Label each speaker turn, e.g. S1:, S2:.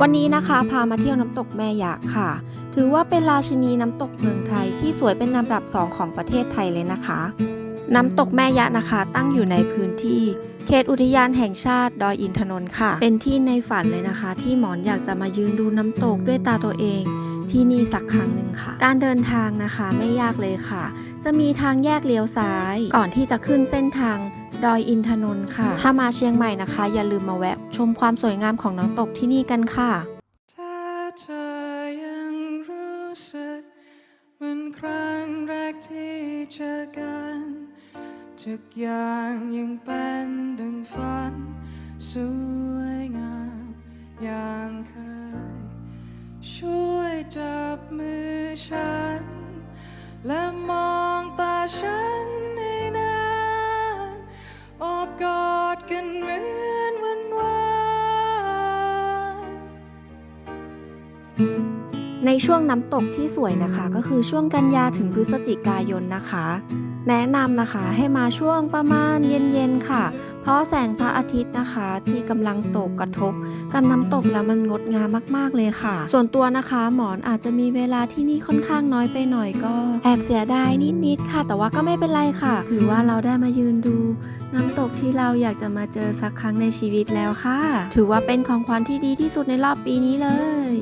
S1: วันนี้นะคะพามาเที่ยวน้ำตกแม่ยะค่ะ ถือว่าเป็นราชินีน้ำตกเมืองไทยที่สวยเป็นลำดับสองของประเทศไทยเลยนะคะ น้ำตกแม่ยะนะคะ ตั้งอยู่ในพื้นที่ เขตอุทยานแห่งชาติดอยอินทนนท์ค่ะ เป็นที่ในฝันเลยนะคะ ที่หมอนอยากจะมายืนดูน้ำตกด้วยตาตัวเองที่นี่สักครั้งหนึ่งค่ะ การเดินทางนะคะไม่ยากเลยค่ะ จะมีทางแยกเลี้ยวซ้าย ก่อนที่จะขึ้นเส้นทาง ดอยอินทนนท์ค่ะ ถ้ามาเชียงใหม่นะคะ อย่าลืมมาแวะ ชมความสวยงามของน้ำตกที่นี่กันค่ะ
S2: ถ้าเธอยังรู้สึกเหมือนครั้งแรกที่เจอกันทุกอย่างยังเป็นดังฝันสวยงามอย่างเคย ช่วยจับมือฉัน และมองตาฉัน กันเหมือนวันวาน
S1: ในช่วงน้ำตกที่สวยนะคะ ก็คือช่วงกันยาถึงพฤศจิกายนนะคะ แนะนำนะคะให้มาช่วงประมาณเย็นๆค่ะ เพราะแสงพระอาทิตย์นะคะ ที่กำลังตกกระทบกับน้ำตกแล้วมันงดงามมากๆเลยค่ะ ส่วนตัวนะคะ หมอนอาจจะมีเวลาที่นี่ค่อนข้างน้อยไปหน่อยก็ แอบเสียดายนิดๆค่ะ แต่ว่าก็ไม่เป็นไรค่ะ ถือว่าเราได้มายืนดู น้ำตกที่เราอยากจะมาเจอสักครั้งในชีวิตแล้วค่ะ ถือว่าเป็นของขวัญที่ดีที่สุดในรอบปีนี้เลย